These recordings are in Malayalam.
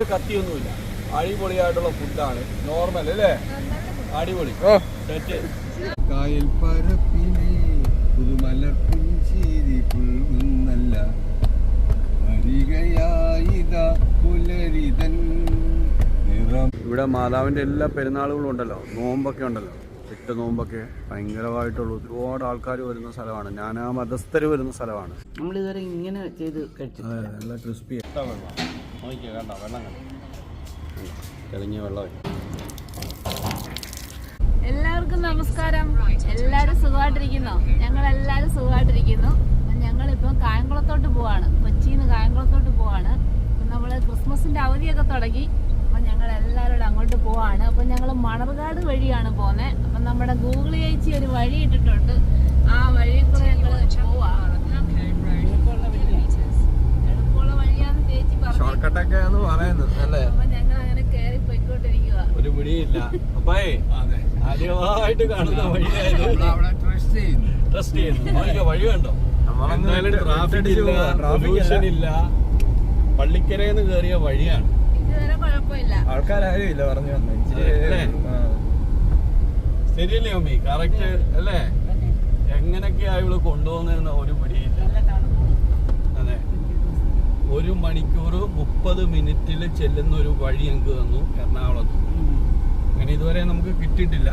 കത്തിയൊന്നുമില്ല. അടിപൊളിയായിട്ടുള്ള ഫുഡാണ് നോർമൽ അല്ലേ? അടിപൊളി. കായൽ പരപ്പിനെ പുതുമലർ പുഞ്ചിരി പുൽകുന്നല്ല ഇവിടെ മാതാവിന്റെ എല്ലാ പെരുന്നാളുകളും ഉണ്ടല്ലോ. നോമ്പൊക്കെ ഉണ്ടല്ലോ. എട്ട് നോമ്പൊക്കെ ഭയങ്കരമായിട്ടുള്ള. ഒരുപാട് ആൾക്കാർ വരുന്ന സ്ഥലമാണ്. ഞാൻ ആ മതസ്ഥർ വരുന്ന സ്ഥലമാണ്. നമ്മളിതുവരെ ഇങ്ങനെ ചെയ്ത് കഴിച്ചു അതെ നല്ല ക്രിസ്പി വെള്ളം നോക്കിയാ കണ്ട വെള്ളം കണ്ട? തെളിഞ്ഞ വെള്ളം എല്ലാവർക്കും നമസ്കാരം. എല്ലാവരും സുഖമായിട്ടിരിക്കുന്നോ? ഞങ്ങൾ എല്ലാവരും സുഖമായിട്ടിരിക്കുന്നു. അപ്പം ഞങ്ങളിപ്പം കായംകുളത്തോട്ട് പോവാണ്. കൊച്ചിയിൽ നിന്ന് കായംകുളത്തോട്ട് പോവാണ്. നമ്മൾ നമ്മൾ ക്രിസ്മസിന്റെ അവധിയൊക്കെ തുടങ്ങി. അപ്പം ഞങ്ങൾ എല്ലാവരും അങ്ങോട്ട് പോവാണ്. അപ്പം ഞങ്ങൾ മണർകാട് വഴിയാണ് പോകുന്നത് അപ്പം നമ്മുടെ ഗൂഗിൾ ചേച്ചി ഒരു വഴി ഇട്ടിട്ടുണ്ട് ആ വഴി കൂടെ ഞങ്ങൾ പോവാ എളുപ്പമുള്ള വഴിയാന്ന് ചേച്ചി പറഞ്ഞു ഷോർട്ട് കട്ടൊക്കെ ആണ് പറയുന്നത് അല്ലേ അപ്പം ഞങ്ങൾ അങ്ങനെ കയറി പോയിക്കൊണ്ടിരിക്കുക ഒരു പിടിയില്ല അപ്പേ ആദ്യമായിട്ട് കാണുന്ന വഴിയായത് അവിടെ ട്രസ്റ്റ് ചെയ്യുന്നു. വഴി ട്രാഫിക് ഇല്ല പോവാ. ട്രാഫിക് പൊല്യൂഷൻ ഇല്ല പള്ളിക്കരയിൽ കയറിയ വഴിയാണ്. ഇതുവരെ കുഴപ്പമില്ല. ആൾക്കാരും ഇല്ല പറഞ്ഞു? ശരിയല്ലേ അമ്മി കറക്റ്റ് അല്ലേ? എങ്ങനെയൊക്കെയാ ഇവൾ കൊണ്ടുപോകുന്ന ഒരു പിടിയില്ല. അതെ. ഒരു മണിക്കൂർ മുപ്പത് മിനിറ്റിൽ ചെല്ലുന്ന ഒരു വഴി ഞങ്ങൾക്ക് തന്നു എറണാകുളത്ത്. അങ്ങനെ ഇതുവരെ നമുക്ക് കിട്ടിയിട്ടില്ല.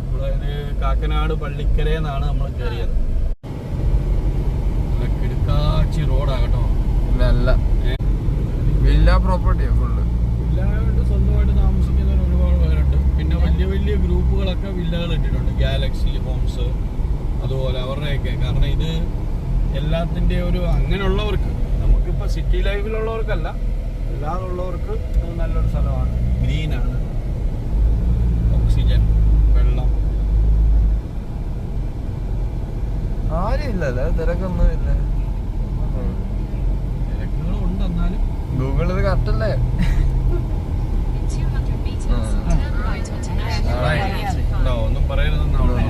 നമ്മളതിന് കാക്കനാട് പള്ളിക്കരയെന്നാണ് നമ്മൾ കയറിയത്. നല്ല കിടുക്കാച്ചി റോഡാകട്ടോ അല്ല വില്ല പ്രോപ്പർട്ടിയാ ഫുള്ള് വില്ലായിട്ട് സ്വന്തമായിട്ട് താമസിക്കുന്നവർ ഒരുപാട് പേരുണ്ട്. പിന്നെ വലിയ വലിയ ഗ്രൂപ്പുകളൊക്കെ വില്ലകൾ ഇട്ടിട്ടുണ്ട്. ഗാലക്സി ഹോംസ് അതുപോലെ അവരുടെയൊക്കെ. കാരണം ഇത് എല്ലാത്തിന്റെ ഒരു അങ്ങനെയുള്ളവർക്ക് നമുക്കിപ്പോൾ സിറ്റി ലൈഫിലുള്ളവർക്കല്ല അല്ലാതുള്ളവർക്ക് നല്ലൊരു സ്ഥലമാണ്. ഗ്രീനാണ് ഓക്സിജൻ വെള്ളം ആരും ഇല്ലല്ലേ തിരക്കൊന്നും ഇല്ല ഗൂഗിൾ ഇത് കറക്റ്റ് അല്ലേ ഉണ്ടോ ഒന്നും ഒന്നും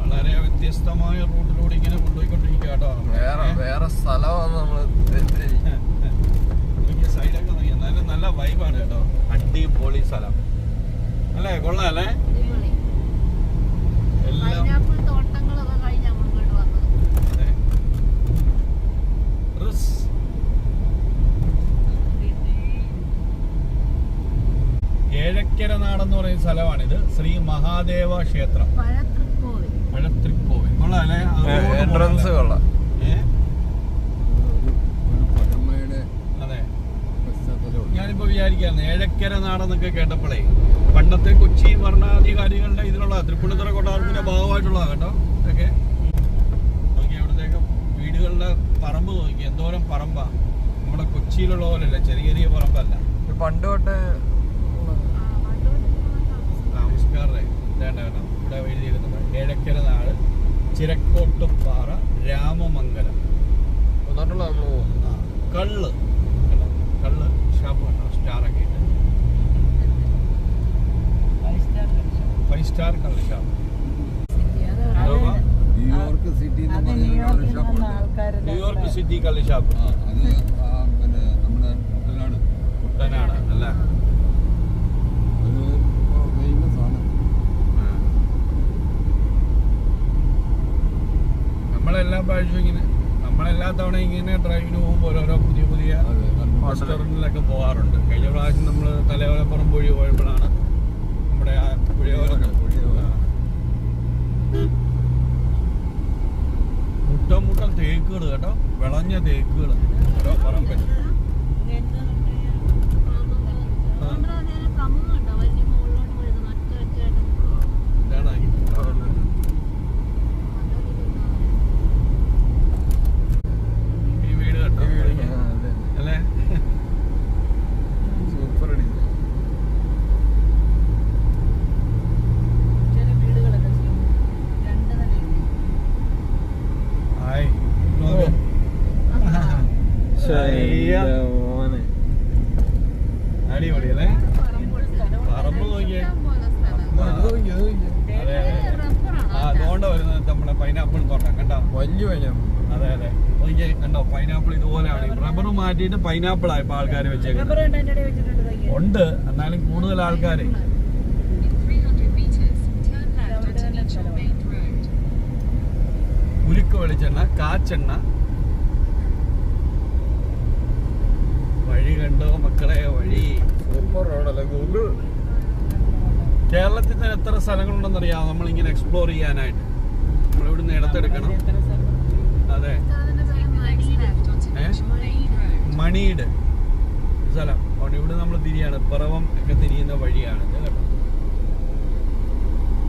വളരെ വ്യത്യസ്തമായ റൂട്ടിലൂടെ ഇങ്ങനെ കൊണ്ടുപോയിക്കൊണ്ടിരിക്കുക കേട്ടോ വേറെ വേറെ സ്ഥലമാണ്. നോക്കിയ സൈഡൊക്കെ നല്ല വൈബാണ് കേട്ടോ. അടിപൊളി സ്ഥലം. അല്ലേ? കൊള്ളാം അല്ലേ അടിപൊളി. എല്ലാം പൈനാപ്പിൾ തോട്ടങ്ങളൊക്കെ കഴിഞ്ഞ് നമ്മൾ ഇങ്ങോട്ട് വന്നത് അതെ. റിസ്. ഏഴക്കര നാടെന്ന് പറയുന്ന സ്ഥലമാണിത്. ശ്രീ മഹാദേവ ക്ഷേത്രം. പഴത്രിക്കോവിൽ എൻട്രൻസ് കൊള്ളാം. അതെ. ഞാനിപ്പോ വിചാരിക്കാന്ന് ഏഴക്കര നാടെന്നൊക്കെ കേട്ടപ്പോഴേ പണ്ടത്തെ കൊച്ചി ഭരണാധികാരികളുടെ ഇതിലുള്ള തൃപ്പൂണിത്തുറ കൊട്ടാരത്തിന്റെ ഭാഗമായിട്ടുള്ളതാ കേട്ടോ. ഇതൊക്കെ. നോക്കി അവിടത്തേക്ക് വീടുകളുടെ പറമ്പ് നോക്കി. എന്തോരം പറമ്പാ. നമ്മുടെ കൊച്ചിയിലുള്ള പോലെയല്ല ചെറിയ ചെറിയ പറമ്പല്ല. പണ്ട് തൊട്ടേ താമസക്കാരുടെ ഇവിടെ എഴുതിയിരുന്നത് ഏഴക്കര നാട് ചിരക്കോട്ടുപാറ രാമമംഗലം. കള്ള്. കള്ള് ഷാപ്പ് കണ്ടോ? സ്റ്റാറൊക്കെ ഇട്ട്. ഫൈവ് സ്റ്റാർ കള്ള് shop? New York city New York city കള്ള് ഷാപ്പ്. ആ അത് പിന്നെ നമ്മുടെ കുട്ടനാട്. കുട്ടനാട് അല്ലേ നമ്മളെല്ലാ പ്രാവശ്യവും ഇങ്ങനെ നമ്മളെല്ലാ തവണ ഇങ്ങനെ ഡ്രൈവിന് പോകുമ്പോൾ ഓരോരോ പുതിയ പുതിയ. റെസ്റ്റോറന്റിലൊക്കെ പോകാറുണ്ട്. കഴിഞ്ഞ പ്രാവശ്യം നമ്മൾ തലയോലപ്പുറം പുഴി പോയപ്പോഴാണ് നമ്മുടെ ആ പുഴയോരം. മുട്ടം മുട്ടം തേക്കുകൾ കേട്ടോ വിളഞ്ഞ തേക്കുകൾ ഓരോ പറമ്പിൽ കമുങ്ങുണ്ടോ വലിയ മുകളിലോട്ട് പോയത് ഒറ്റ ഒറ്റയായിട്ട് ഇതാണ് ഈ വീട് കേട്ടോ ഈ വീട് ആ, അതെ. അല്ലേ സൂപ്പർ അടിക്കും ചെറിയ വീടുകളൊക്കെ ചെയ്യും രണ്ട് നിലയുണ്ട് ഹായ് നോക്ക്. ശയ്യ. അടിപൊളി അല്ലേ പറമ്പ് നോക്കിയേ അത് നോക്കി, അത് നോക്കി. അതെ അതെ ആ അതുകൊണ്ട് വരുന്നത് നമ്മുടെ പൈനാപ്പിൾ തോട്ടം കണ്ടോ വലിയ വലിയ. ആ അതെ. അതെ കണ്ടോ പൈനാപ്പിൾ ഇതുപോലെയാണ്. റബ്ബർ മാറ്റിയിട്ട് പൈനാപ്പിൾ ആയി ഇപ്പൊ ആൾക്കാർ വെച്ചേക്കുന്നത് ഉണ്ട് എന്നാലും കൂടുതൽ ആൾക്കാർ In 300 meters, turn left onto Mitchell Main Road. ഉരുക്ക് വെളിച്ചെണ്ണ കാച്ചെണ്ണ. വഴി കണ്ടോ മക്കളെ വഴി. സൂപ്പർ റോഡല്ലേ ഗൂഗിൾ. കേരളത്തിൽ തന്നെ എത്ര സ്ഥലങ്ങളുണ്ടെന്ന് അറിയാമോ നമ്മളിങ്ങനെ എക്സ്പ്ലോർ ചെയ്യാനായിട്ട്. നമ്മൾ ഇവിടുന്ന് ഇടത്തെടുക്കണം അതെ. മണിയുടെ. സ്ഥലം അതുകൊണ്ട് ഇവിടെ നമ്മൾ തിരിയാണ്. പിറവം ഒക്കെ തിരിയുന്ന വഴിയാണ്. കേട്ടോ.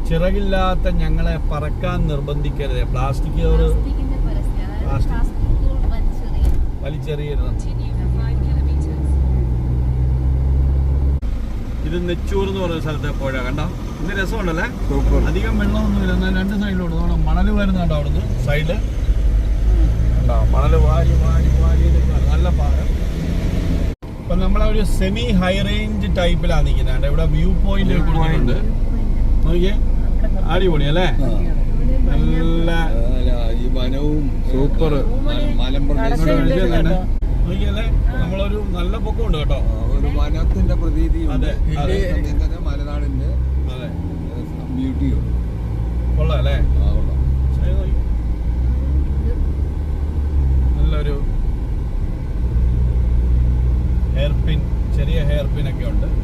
ചിറകില്ലാത്ത ഞങ്ങളെ പറക്കാൻ നിർബന്ധിക്കരുത്. പ്ലാസ്റ്റിക് പരസ്യം. പ്ലാസ്റ്റിക്. വലിച്ചെറിയരുത്. Continue for 5 kilometers. ഇത് നെച്ചൂർ എന്ന് പറയുന്ന സ്ഥലത്തെ പുഴ. കണ്ടോ? ഇന്ന് രസമുണ്ടല്ലേ? അധികം വെള്ളമൊന്നുമില്ല എന്നാൽ രണ്ട് സൈഡിലോട്ട് നമ്മുടെ മണൽ വരുന്നുണ്ടോ അവിടുന്ന്? സൈഡിൽ ഉണ്ടോ മണൽ വാരി വാരി വാരി നല്ല പാറ ഇപ്പൊ നമ്മളെ ഒരു സെമി ഹൈ റേഞ്ച് ടൈപ്പിലാണ് നിൽക്കുന്നത് ഇവിടെ വ്യൂ പോയിന്റ് കൊടുക്കുന്നുണ്ട് നോക്കിയേ. അടിപൊളി അല്ലേ? നല്ല ഈ വനവും സൂപ്പർ നോക്കിയല്ലേ നമ്മളൊരു നല്ല പൊക്കമുണ്ട് കേട്ടോ. ഒരു വനത്തിന്റെ പ്രതീതിയും അതെ, മലനാടിന്റെ അതെ. ബ്യൂട്ടിയും കൊള്ളാം അല്ലേ ശരി, നോക്കി. നല്ലൊരു ഹെയർ പിൻ ചെറിയ ഹെയർ പിൻ ഒക്കെ ഉണ്ട്.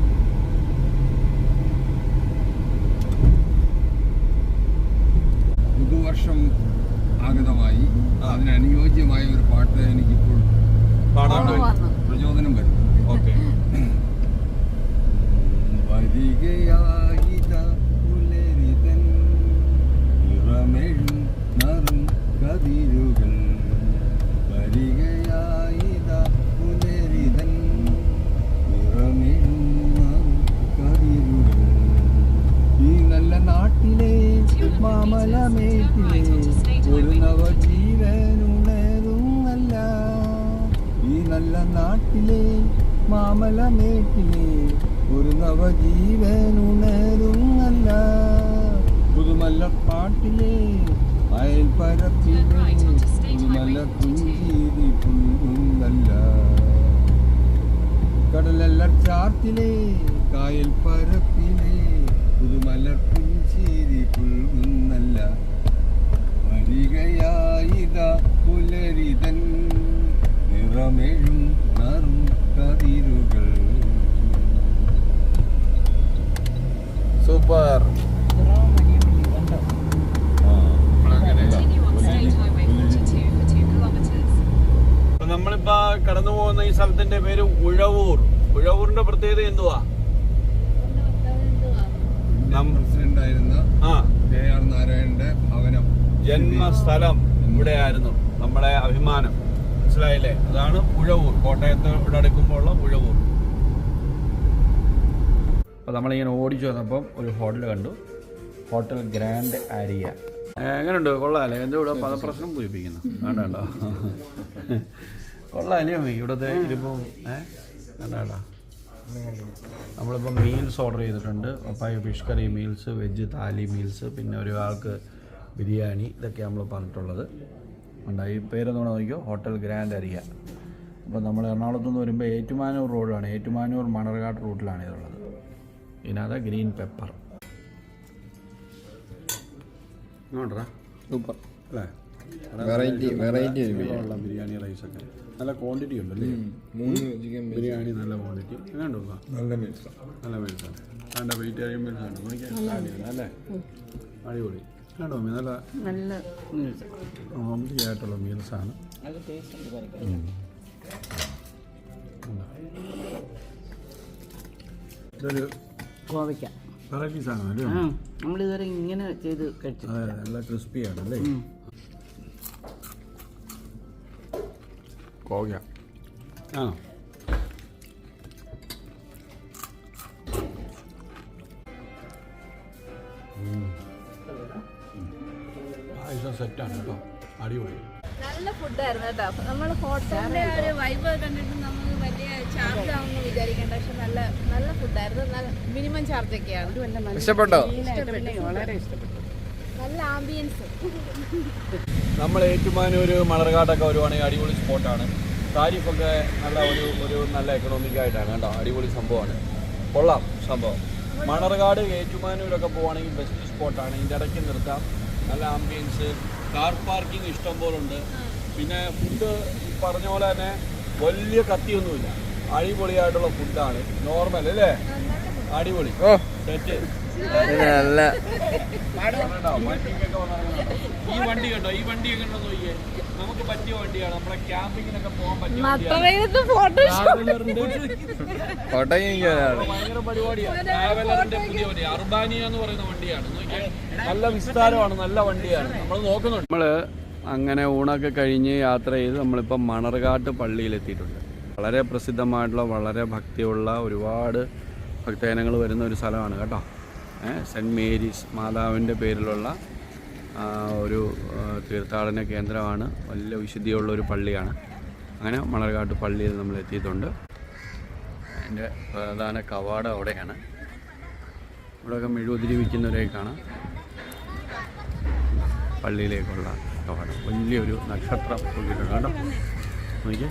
അയൽപ്പരത്തിലെ പുതുമല്ല കുഞ്ചീതി പുൽകുന്നല്ല കടലല്ലച്ചാർത്തിലെ കായൽ പരപ്പിലെ പുതുമലർ പുഞ്ചിരി പുൽകുന്നല്ല വരികയായിത പുലരിതൻ സൂപ്പർ. അപ്പൊ കടന്നു പോകുന്ന ഈ സ്ഥലത്തിന്റെ പേര് ഉഴവൂർ. ഉഴവൂറിന്റെ പ്രത്യേകത എന്തുവാ? നം- പ്രസിഡന്റ് ആയിരുന്ന ആ. കെ ആർ നാരായണന്റെ ഭവനം. ജന്മസ്ഥലം ഇവിടെയായിരുന്നു നമ്മുടെ അഭിമാനം. മനസ്സിലായില്ലേ? അതാണ് ഉഴവൂർ. കോട്ടയത്ത് ഇവിടെ അടുക്കുമ്പോൾ ഉള്ള ഉഴവൂർ. അപ്പോൾ നമ്മളിങ്ങനെ ഓടിച്ചു വന്നപ്പം ഒരു ഹോട്ടൽ കണ്ടു. Hotel grand Aria. എങ്ങനെയുണ്ട് കൊള്ളാമല്ലേ എന്റെ ഇവിടെ പദപ്രശ്നം പൂരിപ്പിക്കുന്നു? വേണ്ടോ കൊള്ളാമല്ലേ ഇവിടത്തെ ഇവിടുത്തെ ഇരിപ്പം ഏ? വേണ്ടാ നമ്മളിപ്പം മീൽസ് ഓർഡർ ചെയ്തിട്ടുണ്ട്. Papaya fish curry meals veg thali meals പിന്നെ ഒരാൾക്ക് ബിരിയാണി ഇതൊക്കെ നമ്മൾ പറഞ്ഞിട്ടുള്ളത്. ഉണ്ടായി. പേരെന്ന് നോക്കിയോ ഹോട്ടൽ ഗ്രാൻഡ് അരിയ. അപ്പോൾ നമ്മൾ എറണാകുളത്ത് നിന്ന് വരുമ്പോൾ ഏറ്റുമാനൂർ റോഡാണ് ഏറ്റുമാനൂർ മണർകാട് റൂട്ടിലാണ് ഇതുള്ളത്. ഇതിനകത്ത് ഗ്രീൻ പെപ്പർ. നോട്ടറാ സൂപ്പർ. അല്ലേ? വെറൈറ്റി വെറൈറ്റി ഉള്ള ബിരിയാണി. റൈസ് ഒക്കെ. നല്ല ക്വാണ്ടിറ്റി ഉണ്ടല്ലേ? മൂന്ന് ചിക്കൻ ബിരിയാണി നല്ല ക്വാണ്ടിറ്റി എങ്ങനെ ഉണ്ടോ നല്ല മീൽസ് നല്ല മീൽസാണ് വേണ്ട വെജിറ്റേറിയൻ മീൽസാണ് അടിപൊളി അല്ലേ? അടിപൊളി. കേട്ടോ നല്ല നല്ല ഓംലി ആയിട്ടുള്ള മീൽസാണ് ആണ്. ഇതൊരു കോവയ്ക്ക വെറൈറ്റി സാധനം അല്ലേ? നമ്മളിതുവരെ ഇങ്ങനെ ചെയ്ത് കഴിച്ചു നല്ല അതെ. നല്ല ക്രിസ്പിയാണ് അല്ലേ കോവയ്ക്ക ആ സെറ്റാണ് കേട്ടോ അടിപൊളി നല്ല ഫുഡായിരുന്നു കേട്ടോ നമ്മൾ ഹോട്ടലിന്റെ ഒരു വൈബ് കണ്ടിട്ട് നമുക്ക് വലിയ ചാർജ് ആവുമെന്ന് വിചാരിക്കേണ്ട. പക്ഷെ നല്ല നല്ല ഫുഡായിരുന്നു നല്ല മിനിമം ചാർജ് ഒക്കെയാണ്. ഇഷ്ടപ്പെട്ടോ? വളരെ ഇഷ്ടപ്പെട്ടു നല്ല ആംബിയൻസ് നമ്മൾ ഏറ്റുമാനൂർ മണർകാട്ടൊക്കെ വരുവാണെങ്കിൽ അടിപൊളി സ്പോട്ടാണ്. താരിഫൊക്കെ നല്ല ഒരു ഒരു നല്ല എക്കണോമിക് ആയിട്ടാണ് കേട്ടോ. അടിപൊളി സംഭവമാണ്. കൊള്ളാം സംഭവം. മണർകാട് ഏറ്റുമാനൂരൊക്കെ പോവുകയാണെങ്കിൽ ബെസ്റ്റ് സ്പോട്ടാണ് ഇതിന്റെ ഇടയ്ക്ക് നിർത്താം. നല്ല ആംബിയൻസ് കാർ പാർക്കിംഗ് ഇഷ്ടം പോലെ ഉണ്ട് പിന്നെ ഫുഡ് പറഞ്ഞ പോലെ തന്നെ വലിയ കത്തിയൊന്നുമില്ല. അടിപൊളിയായിട്ടുള്ള ഫുഡാണ് നോർമൽ അല്ലേ? അടിപൊളി. സെറ്റ് നല്ല? ഈ വണ്ടി കണ്ടോ ഈ വണ്ടി കണ്ടോ നോക്കിയേ. നമുക്ക് പറ്റിയ വണ്ടിയാണ് നമ്മളെ ക്യാമ്പിങ്ങിനൊക്കെ പോകാൻ പറ്റിയ ഫോട്ടോ ട്രാവലറിന്റെ കോട്ടയം ഭയങ്കര പരിപാടിയാണ്. ട്രാവലറിന്റെ പുതിയ വണ്ടി അർബാനിയ എന്ന് പറയുന്ന വണ്ടിയാണ്. നോക്കിയേ. നല്ല വിസ്താരമാണ് നല്ല വണ്ടിയാണ്. നമ്മൾ നോക്കുന്നുണ്ട്. നമ്മൾ അങ്ങനെ ഊണൊക്കെ കഴിഞ്ഞ് യാത്ര ചെയ്ത് നമ്മളിപ്പോൾ മണർകാട്ട് പള്ളിയിൽ എത്തിയിട്ടുണ്ട് വളരെ പ്രസിദ്ധമായിട്ടുള്ള വളരെ ഭക്തിയുള്ള ഒരുപാട് ഭക്തജനങ്ങൾ വരുന്ന ഒരു സ്ഥലമാണ് കേട്ടോ. സെന്റ് മേരീസ് മാതാവിന്റെ പേരിലുള്ള ഒരു തീർത്ഥാടന കേന്ദ്രമാണ്. വലിയ വിശുദ്ധിയുള്ള ഒരു പള്ളിയാണ്. അങ്ങനെ മണർകാട്ട് പള്ളിയിൽ നമ്മൾ എത്തിയിട്ടുണ്ട്. അതിന്റെ പ്രധാന കവാടം അവിടെയാണ്. ഇവിടെയൊക്കെ മെഴുകുതിരി വിൽക്കുന്നവരെ കാണാം പള്ളിയിലേക്കുള്ള കവാടം. വലിയൊരു നക്ഷത്രം നോക്കിയിട്ടുണ്ട്. കേട്ടോ നോക്കിയേ.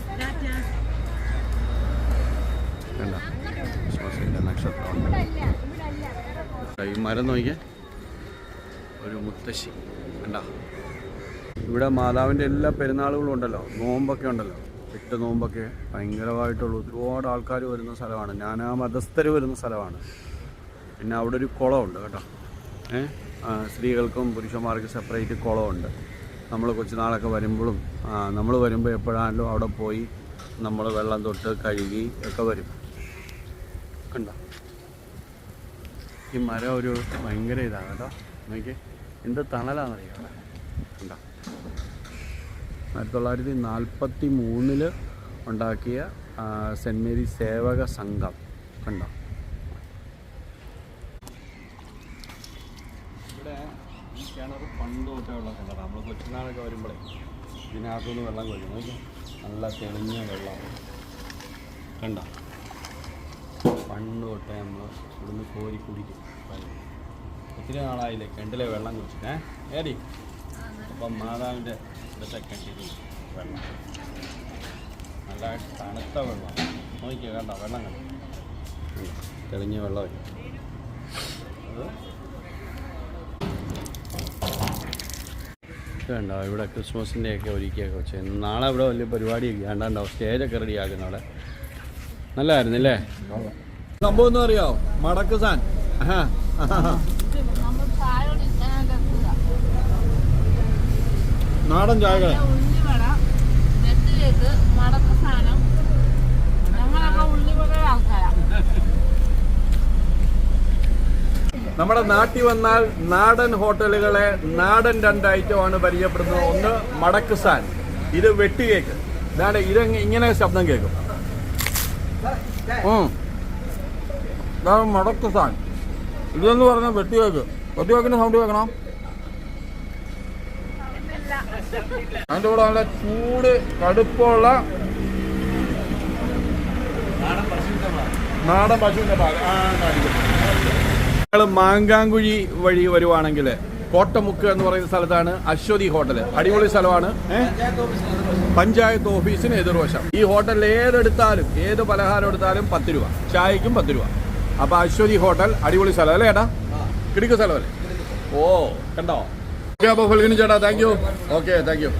കണ്ടോ? വിശ്വാസത്തിന്റെ നക്ഷത്രമുണ്ട് ഈ മരം നോക്കിയാൽ ഒരു മുത്തശ്ശി കണ്ടോ? ഇവിടെ മാതാവിന്റെ എല്ലാ പെരുന്നാളുകളും ഉണ്ടല്ലോ നോമ്പൊക്കെ ഉണ്ടല്ലോ. എട്ട് നോമ്പൊക്കെ ഭയങ്കരമായിട്ടുള്ള. ഒരുപാട് ആൾക്കാർ വരുന്ന സ്ഥലമാണ്. ഞാൻ ആ മതസ്ഥർ വരുന്ന സ്ഥലമാണ്. പിന്നെ അവിടെ ഒരു കുളമുണ്ട് കേട്ടോ. ഏ? സ്ത്രീകൾക്കും പുരുഷന്മാർക്കും സെപ്പറേറ്റ് കുളമുണ്ട്. നമ്മൾ കൊച്ചുനാളൊക്കെ വരുമ്പോഴും നമ്മൾ വരുമ്പോൾ എപ്പോഴാണല്ലോ അവിടെ പോയി നമ്മൾ വെള്ളം തൊട്ട് കഴുകി ഒക്കെ വരും. കണ്ടോ? ഈ മരം ഒരു ഭയങ്കര ഇതാണ് കേട്ടോ. നോക്കി എന്ത് തണലാണെന്നറിയാം അവിടെ ഉണ്ടോ ആയിരത്തി തൊള്ളായിരത്തി നാൽപ്പത്തി മൂന്നിൽ ഉണ്ടാക്കിയ സെന്റ് മേരി സേവക സംഘം. കണ്ടോ? ഇവിടെ ഈ കിണർ പണ്ട് തൊട്ടേ വെള്ളം കിണറാണ് നമ്മൾ കൊച്ചുനാളൊക്കെ വരുമ്പോഴേ ഇതിനകത്തുനിന്ന് വെള്ളം കൊഴിക്കും നല്ല തെളിഞ്ഞ വെള്ളം കണ്ടോ? പണ്ട് തൊട്ടേ നമ്മൾ ഇവിടുന്ന് കോരി കുടിക്കും. ഒത്തിരി നാളായില്ലേ കിണറ്റിലെ വെള്ളം കുടിച്ചിട്ടേ ഏടി? അപ്പം മാതാവിന്റെ ഇവിടുത്തെ കിണറ്റിൽ വെള്ളം. നല്ല തണുത്ത വെള്ളം. നോക്കിയ കണ്ടോ? വെള്ളം കണ്ടോ? തെളിഞ്ഞ വെള്ളം കണ്ടോ ഇവിടെ ക്രിസ്മസിന്റെ ഒക്കെ ഒരുക്കിയൊക്കെ വെച്ച്. നാളെ ഇവിടെ വലിയ പരിപാടിയൊക്കെ. കണ്ടാണ്ടോ സ്റ്റേജൊക്കെ റെഡി ആക്കുന്ന അവിടെ നല്ലതായിരുന്നില്ലേ? സംഭവം ഒന്നും അറിയോ? മടക്ക് സാൻ. നാടൻ ചായകൾ നമ്മുടെ നാട്ടിൽ വന്നാൽ നാടൻ ഹോട്ടലുകളെ നാടൻ രണ്ട് ഐറ്റമാണ് പരിചയപ്പെടുന്നത്. ഒന്ന് മടക്ക് സാൻ. ഇത് വെട്ടി കേക്ക്. ഇതാണ് ഇത് ഇങ്ങനെ ശബ്ദം കേൾക്കും. ഇതാണ് മടക്ക് സാൻ. ഇതെന്ന് പറഞ്ഞ വെട്ടി കേക്ക് വെട്ടി കേക്കിന്റെ സൗണ്ട് വെക്കണം അതിന്റെ കൂടെ നല്ല ചൂട് കടുപ്പുള്ള നാടൻ പശുവിന്റെ ഭാഗം നിങ്ങൾ മാങ്കാങ്കുഴി വഴി വരുവാണെങ്കിൽ കോട്ടമുക്ക് എന്ന് പറയുന്ന സ്ഥലത്താണ് അശ്വതി ഹോട്ടൽ അടിപൊളി സ്ഥലമാണ്. പഞ്ചായത്ത് ഓഫീസിന് എതിർവശം. ഈ ഹോട്ടലിൽ ഏതെടുത്താലും ഏത് പലഹാരം എടുത്താലും പത്ത് രൂപ. ചായക്കും പത്ത് രൂപ. അപ്പൊ അശ്വതി ഹോട്ടൽ അടിപൊളി സ്ഥലം അല്ലേ ചേട്ടാ കിടക്കുന്ന സ്ഥലമല്ലേ? ഓ കണ്ടോ? ഓക്കെ അപ്പൊ ഫുൽഗിനി ചേട്ടാ thank you okay thank you